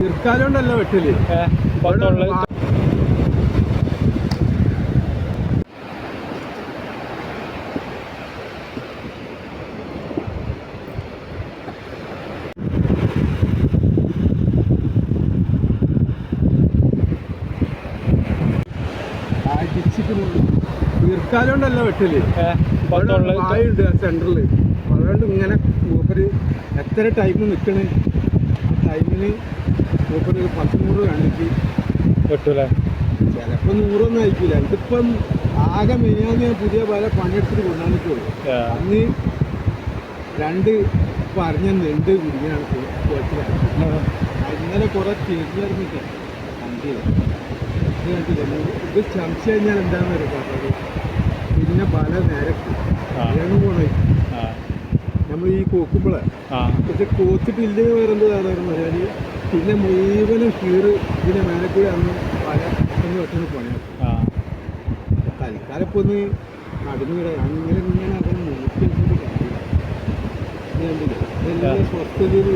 തീർക്കാലുണ്ടല്ലോ വെട്ടിൽ. തീർക്കാലുണ്ടല്ലോ വെട്ടൽ. വായുണ്ട് ആ സെന്ററിൽ അതുകൊണ്ട് ഇങ്ങനെ മൂപ്പര് എത്ര ടൈം നിൽക്കണേ ആ ടൈമിന് മൂപ്പര് ഒരു പത്ത് നൂറ് കണ്ടിട്ട് കിട്ടൂലേ? ചിലപ്പോൾ നൂറൊന്നും ആയിരിക്കില്ല ഇതിപ്പം ആകെ മെയ്യാന്ന് ഞാൻ പുതിയ പല പണിയെടുത്തിട്ട് കൊണ്ടുവന്നിട്ടുള്ളൂ അന്ന് രണ്ട് പറഞ്ഞ നെണ്ട് കുടിക്കാണ് ഇന്നലെ കുറെ തിരിഞ്ഞിറങ്ങിട്ട് ഇത് ചമച്ച് കഴിഞ്ഞാൽ എന്താണെന്ന് ഒരു പറഞ്ഞത് പിന്നെ പല നേരത്ത് ആ. പോണേ. നമ്മൾ ഈ കോക്കുമ്പോഴേ ആ. പക്ഷെ കോച്ചിട്ടില്ലെങ്കിൽ വേറെന്ത് കാരണം പറഞ്ഞാൽ പിന്നെ മുഴുവനും കീറ് ഇതിന്റെ മേലെ കൂടി അന്ന് പല ഒന്ന് വെട്ടുന്ന പണിയാക്കും ആ. തൽക്കാലം ഇപ്പൊ ഒന്ന് നടുന്നുകൂടെ അങ്ങനെ ഇങ്ങനെ അതിന് നോക്കി. ഇത് ഇതെല്ലാം സ്വസ്ഥതയിൽ